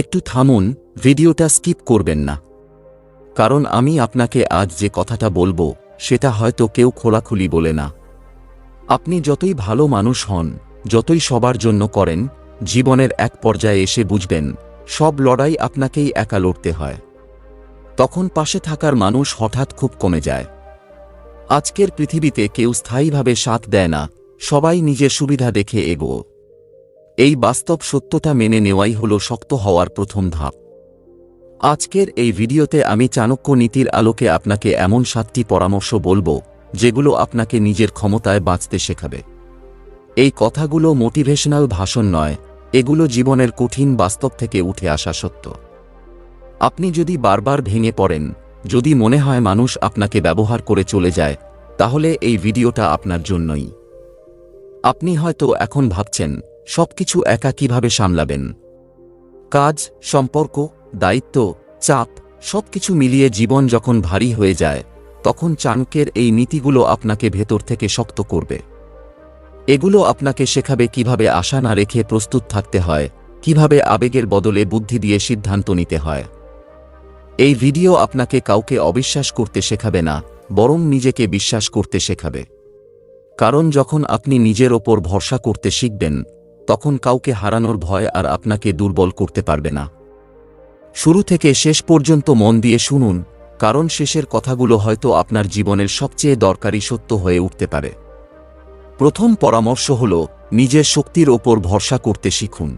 একটু থামুন, ভিডিওটা স্কিপ করবেন না। কারণ আমি আপনাকে আজ যে কথাটা বলব, সেটা হয়তো কেউ খোলাখুলি বলে না। আপনি যতই ভালো মানুষ হন, যতই সবার জন্য করেন, জীবনের এক পর্যায়ে এসে বুঝবেন, সব লড়াই আপনাকেই একা লড়তে হয়। তখন পাশে থাকার মানুষ হঠাৎ খুব কমে যায়। আজকের পৃথিবীতে কেউ স্থায়ীভাবে সাথ দেয় না, সবাই নিজের সুবিধা দেখে এগো এই বাস্তব সত্যতা মেনে নেওয়াই হল শক্ত হওয়ার প্রথম ধাপ। আজকের এই ভিডিওতে আমি চাণক্য নীতির আলোকে আপনাকে এমন সাতটি পরামর্শ বলব, যেগুলো আপনাকে নিজের ক্ষমতায় বাঁচতে শেখাবে। এই কথাগুলো মোটিভেশনাল ভাষণ নয়, এগুলো জীবনের কঠিন বাস্তব থেকে উঠে আসা সত্য। আপনি যদি বারবার ভেঙে পড়েন, যদি মনে হয় মানুষ আপনাকে ব্যবহার করে চলে যায়, তাহলে এই ভিডিওটা আপনার জন্যই। আপনি হয়তো এখন ভাবছেন সবকিছু একা কীভাবে সামলাবেন? কাজ, সম্পর্ক, দায়িত্ব, চাপ, সবকিছু মিলিয়ে জীবন যখন ভারী হয়ে যায়, তখন চাণক্যের এই নীতিগুলো আপনাকে ভেতর থেকে শক্ত করবে। এগুলো আপনাকে শেখাবে কীভাবে আশা না রেখে প্রস্তুত থাকতে হয়, কীভাবে আবেগের বদলে বুদ্ধি দিয়ে সিদ্ধান্ত নিতে হয়। এই ভিডিও আপনাকে কাউকে অবিশ্বাস করতে শেখাবে না, বরং নিজেকে বিশ্বাস করতে শেখাবে। কারণ যখন আপনি নিজের ওপর ভরসা করতে শিখবেন তখন কাউকে হারানোর ভয় আর আপনাকে দুর্বল করতে পারবে না। শুরু থেকে শেষ পর্যন্ত মন দিয়ে শুনুন, কারণ শেষের কথাগুলো হয়তো আপনার জীবনের সবচেয়ে দরকারি সত্য হয়ে উঠতে পারে। প্রথম পরামর্শ হল, নিজের শক্তির ওপর ভরসা করতে শিখুন।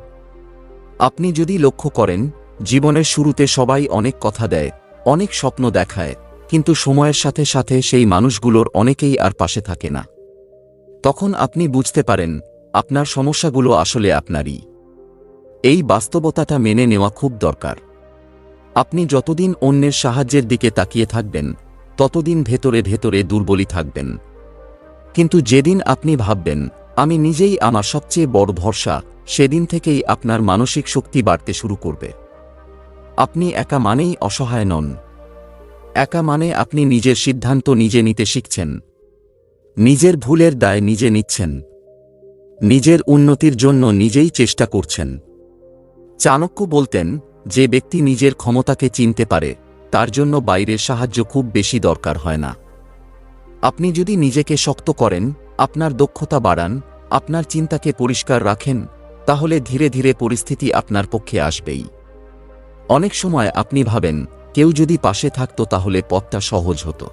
আপনি যদি লক্ষ্য করেন, জীবনের শুরুতে সবাই অনেক কথা দেয়, অনেক স্বপ্ন দেখায়, কিন্তু সময়ের সাথে সাথে সেই মানুষগুলোর অনেকেই আর পাশে থাকে না। তখন আপনি বুঝতে পারেন আপনার সমস্যাগুলো আসলে আপনারই। এই বাস্তবতাটা মেনে নেওয়া খুব দরকার। আপনি যতদিন অন্যের সাহায্যের দিকে তাকিয়ে থাকবেন, ততদিন ভেতরে ভেতরে দুর্বলই থাকবেন। কিন্তু যেদিন আপনি ভাববেন, আমি নিজেই আমার সবচেয়ে বড় ভরসা, সেদিন থেকেই আপনার মানসিক শক্তি বাড়তে শুরু করবে। আপনি একা মানেই অসহায় নন। একা মানে আপনি নিজের সিদ্ধান্ত নিজে নিতে শিখছেন। নিজের ভুলের দায় নিজে নিচ্ছেন। নিজের উন্নতির জন্য নিজেই চেষ্টা করছেন। চাণক্য বলতেন, যে ব্যক্তি নিজের ক্ষমতাকে চিনতে পারে, তার জন্য বাইরের সাহায্য খুব বেশি দরকার হয় না। আপনি যদি নিজেকে শক্ত করেন, আপনার দক্ষতা বাড়ান, আপনার চিন্তাকে পরিষ্কার রাখেন, তাহলে ধীরে ধীরে পরিস্থিতি আপনার পক্ষে আসবেই। অনেক সময় আপনি ভাবেন, কেউ যদি পাশে থাকত তাহলে পথটা সহজ হতো।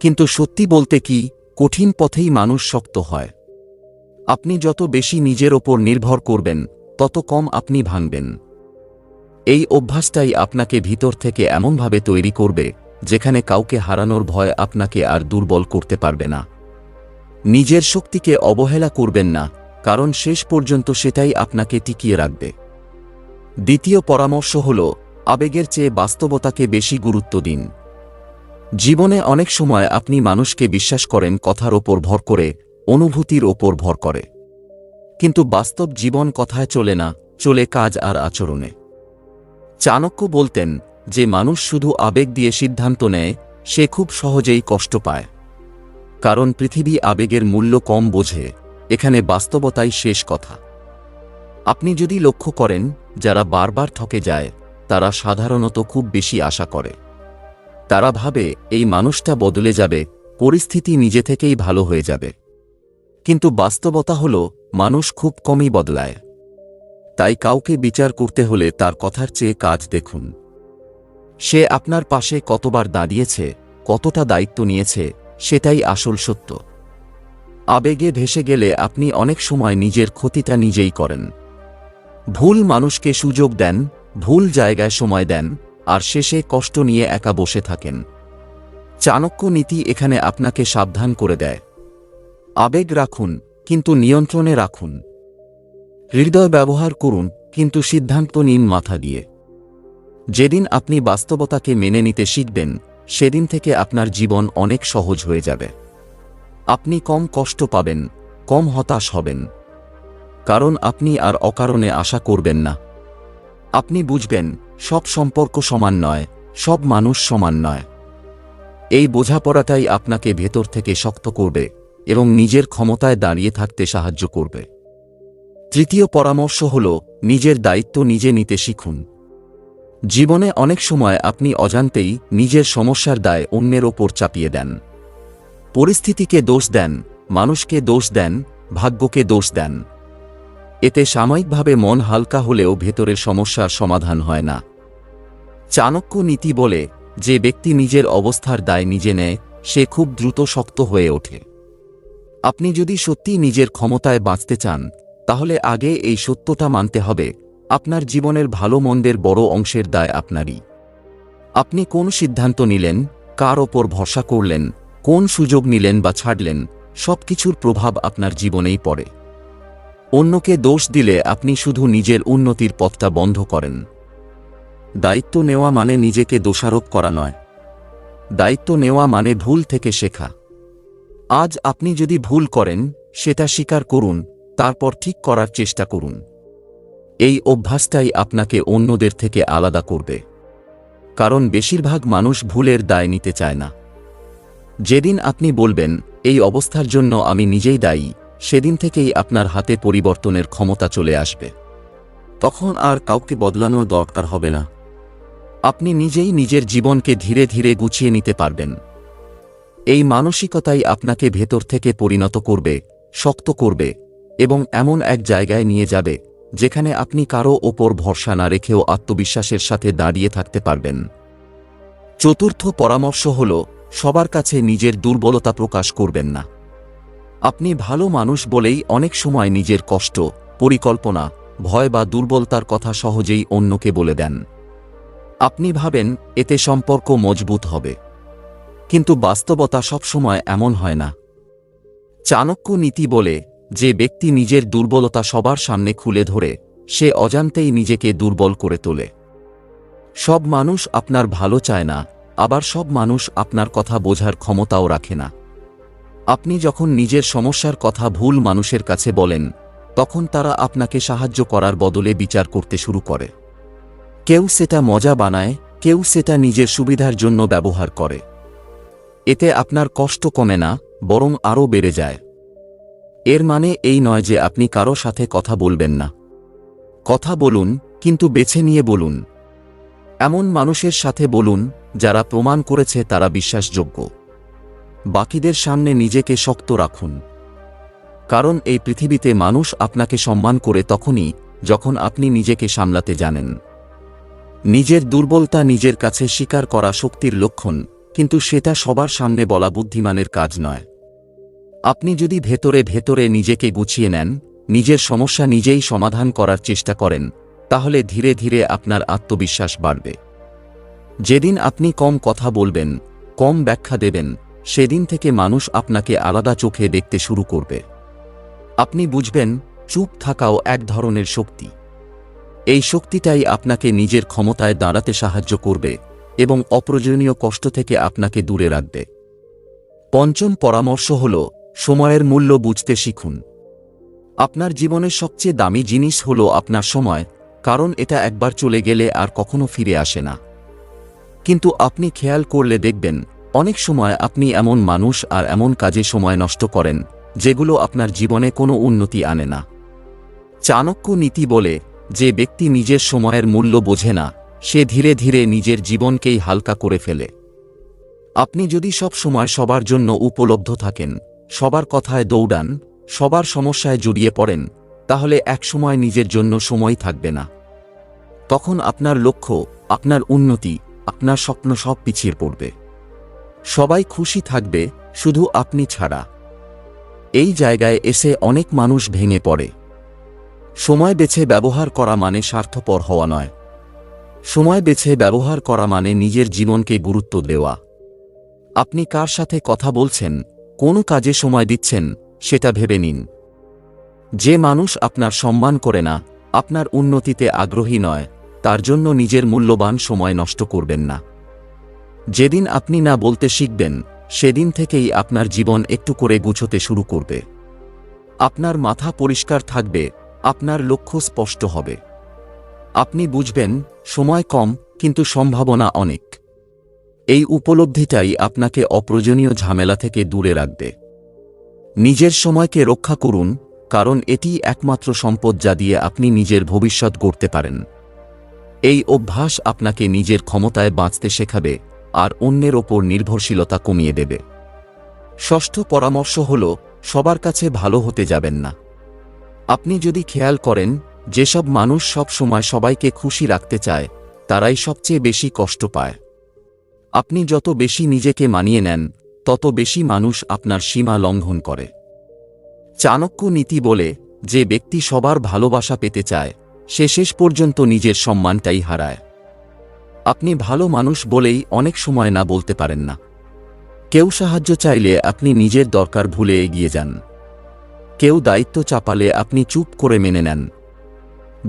কিন্তু সত্যি বলতে কি, কঠিন পথেই মানুষ শক্ত হয়। আপনি যত বেশি নিজের ওপর নির্ভর করবেন, তত কম আপনি ভাঙবেন। এই অভ্যাসটাই আপনাকে ভিতর থেকে এমনভাবে তৈরি করবে, যেখানে কাউকে হারানোর ভয় আপনাকে আর দুর্বল করতে পারবে না। নিজের শক্তিকে অবহেলা করবেন না, কারণ শেষ পর্যন্ত সেটাই আপনাকে টিকিয়ে রাখবে। দ্বিতীয় পরামর্শ হল, আবেগের চেয়ে বাস্তবতাকে বেশি গুরুত্ব দিন। জীবনে অনেক সময় আপনি মানুষকে বিশ্বাস করেন কথার ওপর ভর করে অনুভূতির ওপর ভর করে। কিন্তু বাস্তব জীবন কথায় চলে না, চলে কাজ আর আচরণে। চাণক্য বলতেন যে মানুষ শুধু আবেগ দিয়ে সিদ্ধান্ত নেয়, সে খুব সহজেই কষ্ট পায়। কারণ পৃথিবী আবেগের মূল্য কম বোঝে, এখানে বাস্তবতাই শেষ কথা। আপনি যদি লক্ষ্য করেন, যারা বারবার ঠকে যায়, তারা সাধারণত খুব বেশি আশা করে। তারা ভাবে, এই মানুষটা বদলে যাবে, পরিস্থিতি নিজে থেকেই ভালো হয়ে যাবে। কিন্তু বাস্তবতা হল, মানুষ খুব কমই বদলায়। তাই কাউকে বিচার করতে হলে তার কথার চেয়ে কাজ দেখুন। সে আপনার পাশে কতবার দাঁড়িয়েছে, কতটা দায়িত্ব নিয়েছে, সেটাই আসল সত্য। আবেগে ভেসে গেলে আপনি অনেক সময় নিজের ক্ষতিটা নিজেই করেন। ভুল মানুষকে সুযোগ দেন, ভুল জায়গায় সময় দেন, আর শেষে কষ্ট নিয়ে একা বসে থাকেন। চাণক্য নীতি এখানে আপনাকে সাবধান করে দেয়। আবেগ রাখুন, কিন্তু নিয়ন্ত্রণে রাখুন। হৃদয় ব্যবহার করুন, কিন্তু সিদ্ধান্ত নিন মাথা দিয়ে। যেদিন আপনি বাস্তবতাকে মেনে নিতে শিখবেন, সেদিন থেকে আপনার জীবন অনেক সহজ হয়ে যাবে। আপনি কম কষ্ট পাবেন, কম হতাশ হবেন। কারণ আপনি আর অকারণে আশা করবেন না। আপনি বুঝবেন, সব সম্পর্ক সমান নয়, সব মানুষ সমান নয়। এই বোঝাপড়াটাই আপনাকে ভেতর থেকে শক্ত করবে। এবং নিজের ক্ষমতায় দাঁড়িয়ে থাকতে সাহায্য করবে। তৃতীয় পরামর্শ হল, নিজের দায়িত্ব নিজে নিতে শিখুন। জীবনে অনেক সময় আপনি অজান্তেই নিজের সমস্যার দায় অন্যের ওপর চাপিয়ে দেন। পরিস্থিতিকে দোষ দেন, মানুষকে দোষ দেন, ভাগ্যকে দোষ দেন। এতে সাময়িকভাবে মন হালকা হলেও ভেতরের সমস্যার সমাধান হয় না। চাণক্য নীতি বলে, যে ব্যক্তি নিজের অবস্থার দায় নিজে নেয়, সে খুব দ্রুত শক্ত হয়ে ওঠে। আপনি যদি সত্যি নিজের ক্ষমতায় বাঁচতে চান, তাহলে আগে এই সত্যটা মানতে হবে, আপনার জীবনের ভালো মন্দের বড় অংশের দায় আপনারই। আপনি কোন সিদ্ধান্ত নিলেন, কার ওপর ভরসা করলেন, কোন সুযোগ নিলেন বা ছাড়লেন, সবকিছুর প্রভাব আপনার জীবনেই পড়ে। অন্যকে দোষ দিলে আপনি শুধু নিজের উন্নতির পথটা বন্ধ করেন। দায়িত্ব নেওয়া মানে নিজেকে দোষারোপ করা নয়। দায়িত্ব নেওয়া মানে ভুল থেকে শেখা। আজ আপনি যদি ভুল করেন, সেটা স্বীকার করুন, তারপর ঠিক করার চেষ্টা করুন। এই অভ্যাসটাই আপনাকে অন্যদের থেকে আলাদা করবে। কারণ বেশিরভাগ মানুষ ভুলের দায় নিতে চায় না। যেদিন আপনি বলবেন, এই অবস্থার জন্য আমি নিজেই দায়ী সেদিন থেকেই আপনার হাতে পরিবর্তনের ক্ষমতা চলে আসবে। তখন আর কাউকে বদলানোর দরকার হবে না। আপনি নিজেই নিজের জীবনকে ধীরে ধীরে গুছিয়ে নিতে পারবেন। এই মানসিকতাই আপনাকে ভেতর থেকে পরিণত করবে, শক্ত করবে, এবং এমন এক জায়গায় নিয়ে যাবে, যেখানে আপনি কারও ওপর ভরসা না রেখেও আত্মবিশ্বাসের সাথে দাঁড়িয়ে থাকতে পারবেন। চতুর্থ পরামর্শ হল, সবার কাছে নিজের দুর্বলতা প্রকাশ করবেন না। আপনি ভালো মানুষ বলেই অনেক সময় নিজের কষ্ট, পরিকল্পনা, ভয় বা দুর্বলতার কথা সহজেই অন্যকে বলে দেন। আপনি ভাবেন, এতে সম্পর্ক মজবুত হবে। কিন্তু বাস্তবতা সবসময় এমন হয় না। চাণক্য নীতি বলে, যে ব্যক্তি নিজের দুর্বলতা সবার সামনে খুলে ধরে, সে অজান্তেই নিজেকে দুর্বল করে তোলে। সব মানুষ আপনার ভালো চায় না, আবার সব মানুষ আপনার কথা বোঝার ক্ষমতাও রাখে না। আপনি যখন নিজের সমস্যার কথা ভুল মানুষের কাছে বলেন, তখন তারা আপনাকে সাহায্য করার বদলে বিচার করতে শুরু করে। কেউ সেটা মজা বানায়, কেউ সেটা নিজের সুবিধার জন্য ব্যবহার করে। এতে আপনার কষ্ট কমে না, বরং আরও বেড়ে যায়। এর মানে এই নয় যে আপনি কারও সাথে কথা বলবেন না। কথা বলুন, কিন্তু বেছে নিয়ে বলুন। এমন মানুষের সাথে বলুন, যারা প্রমাণ করেছে তারা বিশ্বাসযোগ্য। বাকিদের সামনে নিজেকে শক্ত রাখুন। কারণ এই পৃথিবীতে মানুষ আপনাকে সম্মান করে তখনই, যখন আপনি নিজেকে সামলাতে জানেন। নিজের দুর্বলতা নিজের কাছে স্বীকার করা শক্তির লক্ষণ। কিন্তু সেটা সবার সামনে বলা বুদ্ধিমানের কাজ নয়। আপনি যদি ভেতরে ভেতরে নিজেকে গুছিয়ে নেন, নিজের সমস্যা নিজেই সমাধান করার চেষ্টা করেন, তাহলে ধীরে ধীরে আপনার আত্মবিশ্বাস বাড়বে। যেদিন আপনি কম কথা বলবেন, কম ব্যাখ্যা দেবেন, সেদিন থেকে মানুষ আপনাকে আলাদা চোখে দেখতে শুরু করবে। আপনি বুঝবেন, চুপ থাকাও এক ধরনের শক্তি। এই শক্তিটাই আপনাকে নিজের ক্ষমতায় দাঁড়াতে সাহায্য করবে এবং অপ্রয়োজনীয় কষ্ট থেকে আপনাকে দূরে রাখবে। পঞ্চম পরামর্শ হল, সময়ের মূল্য বুঝতে শিখুন। আপনার জীবনের সবচেয়ে দামি জিনিস হল আপনার সময়, কারণ এটা একবার চলে গেলে আর কখনো ফিরে আসে না। কিন্তু আপনি খেয়াল করলে দেখবেন, অনেক সময় আপনি এমন মানুষ আর এমন কাজে সময় নষ্ট করেন, যেগুলো আপনার জীবনে কোনো উন্নতি আনে না। চাণক্য নীতি বলে, যে ব্যক্তি নিজের সময়ের মূল্য বোঝে না সে ধীরে ধীরে নিজের জীবনকেই হালকা করে ফেলে। আপনি যদি সব সময় সবার জন্য উপলব্ধ থাকেন, সবার কথায় দৌড়ান, সবার সমস্যায় জড়িয়ে পড়েন, তাহলে একসময় নিজের জন্য সময় থাকবে না। তখন আপনার লক্ষ্য, আপনার উন্নতি, আপনার স্বপ্ন সব পিছিয়ে পড়বে। সবাই খুশি থাকবে, শুধু আপনি ছাড়া। এই জায়গায় এসে অনেক মানুষ ভেঙে পড়ে। সময় বেছে ব্যবহার করা মানে স্বার্থপর হওয়া নয়। সময় বেছে ব্যবহার করা মানে নিজের জীবনকে গুরুত্ব দেওয়া। আপনি কার সাথে কথা বলছেন, কোন কাজে সময় দিচ্ছেন, সেটা ভেবে নিন। যে মানুষ আপনার সম্মান করে না, আপনার উন্নতিতে আগ্রহী নয়, তার জন্য নিজের মূল্যবান সময় নষ্ট করবেন না। যেদিন আপনি না বলতে শিখবেন, সেদিন থেকেই আপনার জীবন একটু করে গুছোতে শুরু করবে। আপনার মাথা পরিষ্কার থাকবে, আপনার লক্ষ্য স্পষ্ট হবে। আপনি বুঝবেন, সময় কম, কিন্তু সম্ভাবনা অনেক। এই উপলব্ধিটাই আপনাকে অপ্রয়োজনীয় ঝামেলা থেকে দূরে রাখবে। নিজের সময়কে রক্ষা করুন, কারণ এটি একমাত্র সম্পদ যা দিয়ে আপনি নিজের ভবিষ্যৎ গড়তে পারেন। এই অভ্যাস আপনাকে নিজের ক্ষমতায় বাঁচতে শেখাবে, আর অন্যের ওপর নির্ভরশীলতা কমিয়ে দেবে। ষষ্ঠ পরামর্শ হল, সবার কাছে ভালো হতে যাবেন না। আপনি যদি খেয়াল করেন যেসব মানুষ সব সময় সবাইকে খুশি রাখতে চায়, তারাই সবচেয়ে বেশি কষ্ট পায়। আপনি যত বেশি নিজেকে মানিয়ে নেন, তত বেশি মানুষ আপনার সীমা লঙ্ঘন করে। চাণক্য নীতি বলে, যে ব্যক্তি সবার ভালোবাসা পেতে চায়, সে শেষ পর্যন্ত নিজের সম্মানটাই হারায়। আপনি ভালো মানুষ বলেই অনেক সময় না বলতে পারেন না। কেউ সাহায্য চাইলে আপনি নিজের দরকার ভুলে এগিয়ে যান। কেউ দায়িত্ব চাপালে আপনি চুপ করে মেনে নেন।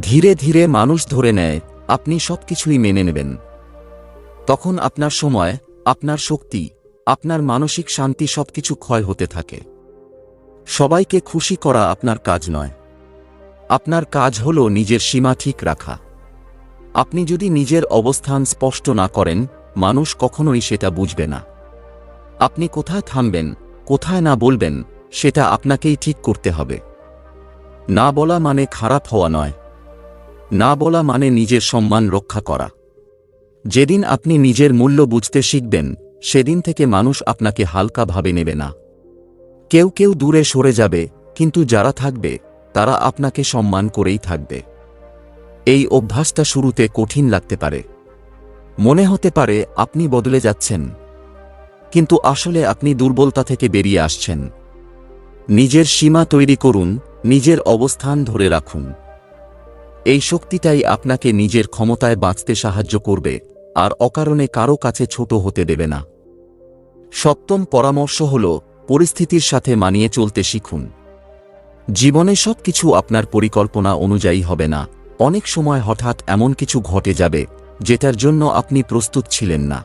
ধীরে ধীরে মানুষ ধরে নেয়, আপনি সবকিছুই মেনে নেবেন। তখন আপনার সময়, আপনার শক্তি, আপনার মানসিক শান্তি সবকিছু ক্ষয় হতে থাকে। সবাইকে খুশি করা আপনার কাজ নয়। আপনার কাজ হল নিজের সীমা ঠিক রাখা। আপনি যদি নিজের অবস্থান স্পষ্ট না করেন, মানুষ কখনোই সেটা বুঝবে না। আপনি কোথায় থামবেন, কোথায় না বলবেন, সেটা আপনাকেই ঠিক করতে হবে। না বলা মানে খারাপ হওয়া নয়। না বলা মানে নিজের সম্মান রক্ষা করা। যেদিন আপনি নিজের মূল্য বুঝতে শিখবেন, সেদিন থেকে মানুষ আপনাকে হালকাভাবে নেবে না। কেউ কেউ দূরে সরে যাবে, কিন্তু যারা থাকবে, তারা আপনাকে সম্মান করেই থাকবে। এই অভ্যাসটা শুরুতে কঠিন লাগতে পারে। মনে হতে পারে আপনি বদলে যাচ্ছেন। কিন্তু আসলে আপনি দুর্বলতা থেকে বেরিয়ে আসছেন। নিজের সীমা তৈরি করুন, নিজের অবস্থান ধরে রাখুন। এই শক্তিটাই আপনাকে নিজের ক্ষমতায় বাঁচতে সাহায্য করবে, আর অকারণে কারও কাছে ছোট হতে দেবে না। সপ্তম পরামর্শ হল, পরিস্থিতির সাথে মানিয়ে চলতে শিখুন। জীবনে সব কিছু আপনার পরিকল্পনা অনুযায়ী হবে না। অনেক সময় হঠাৎ এমন কিছু ঘটে যাবে, যেটার জন্য আপনি প্রস্তুত ছিলেন না।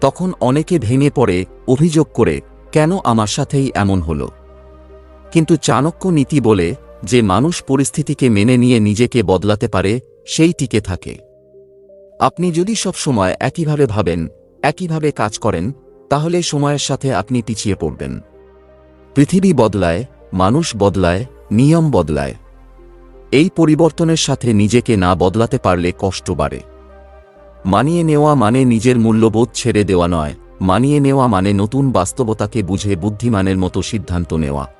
তখন অনেকে ভেঙে পড়ে, অভিযোগ করে, কেন আমার সাথেই এমন হল? কিন্তু চাণক্য নীতি বলে যে মানুষ পরিস্থিতিকে মেনে নিয়ে নিজেকে বদলাতে পারে, সেই টিকে থাকে। আপনি যদি সবসময় একইভাবে ভাবেন, একইভাবে কাজ করেন, তাহলে সময়ের সাথে আপনি পিছিয়ে পড়বেন। পৃথিবী বদলায়, মানুষ বদলায়, নিয়ম বদলায়। এই পরিবর্তনের সাথে নিজেকে না বদলাতে পারলে কষ্ট বাড়ে। মানিয়ে নেওয়া মানে নিজের মূল্যবোধ ছেড়ে দেওয়া নয়, মানিয়ে নেওয়া মানে নতুন বাস্তবতাকে বুঝে বুদ্ধিমানের মতো সিদ্ধান্ত নেওয়া।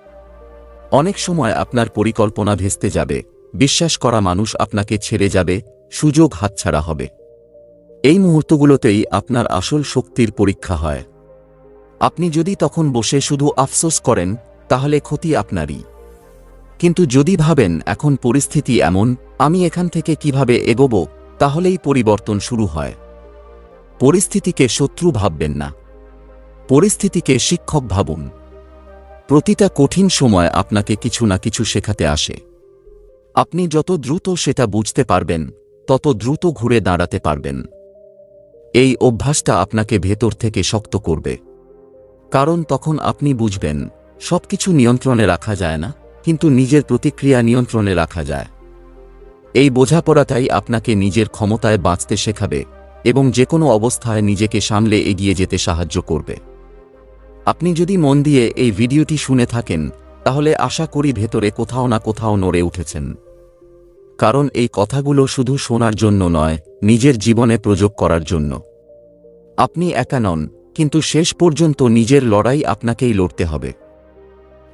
অনেক সময় আপনার পরিকল্পনা ভেস্তে যাবে, বিশ্বাস করা মানুষ আপনাকে ছেড়ে যাবে, সুযোগ হাতছাড়া হবে। এই মুহূর্তগুলোতেই আপনার আসল শক্তির পরীক্ষা হয়। আপনি যদি তখন বসে শুধু আফসোস করেন, তাহলে ক্ষতি আপনারই। কিন্তু যদি ভাবেন, এখন পরিস্থিতি এমন, আমি এখান থেকে কীভাবে এগোব, তাহলেই পরিবর্তন শুরু হয়। পরিস্থিতিকে শত্রু ভাববেন না। পরিস্থিতিকে শিক্ষক ভাবুন। প্রতিটা কঠিন সময় আপনাকে কিছু না কিছু শেখাতে আসে। আপনি যত দ্রুত সেটা বুঝতে পারবেন, তত দ্রুত ঘুরে দাঁড়াতে পারবেন। এই অভ্যাসটা আপনাকে ভেতর থেকে শক্ত করবে। কারণ তখন আপনি বুঝবেন, সবকিছু নিয়ন্ত্রণে রাখা যায় না, কিন্তু নিজের প্রতিক্রিয়া নিয়ন্ত্রণে রাখা যায়। এই বোঝাপড়াটাই আপনাকে নিজের ক্ষমতায় বাঁচতে শেখাবে এবং যে কোনো অবস্থায় নিজেকে সামলে এগিয়ে যেতে সাহায্য করবে। আপনি যদি মন দিয়ে এই ভিডিওটি শুনে থাকেন, তাহলে আশা করি ভেতরে কোথাও না কোথাও নড়ে উঠেছেন। কারণ এই কথাগুলো শুধু শোনার জন্য নয়, নিজের জীবনে প্রযোগ করার জন্য। আপনি একা নন, কিন্তু শেষ পর্যন্ত নিজের লড়াই আপনাকেই লড়তে হবে।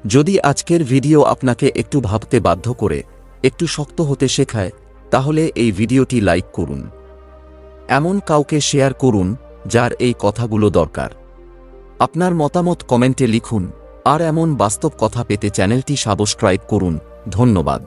যদি আজকের ভিডিও আপনাকে একটু ভাবতে বাধ্য করে, একটু শক্ত হতে শেখায়, তাহলে এই ভিডিওটি লাইক করুন। এমন কাউকে শেয়ার করুন, যার এই কথাগুলো দরকার। আপনার মতামত কমেন্টে লিখুন আর এমন বাস্তব কথা পেতে চ্যানেলটি সাবস্ক্রাইব করুন ধন্যবাদ।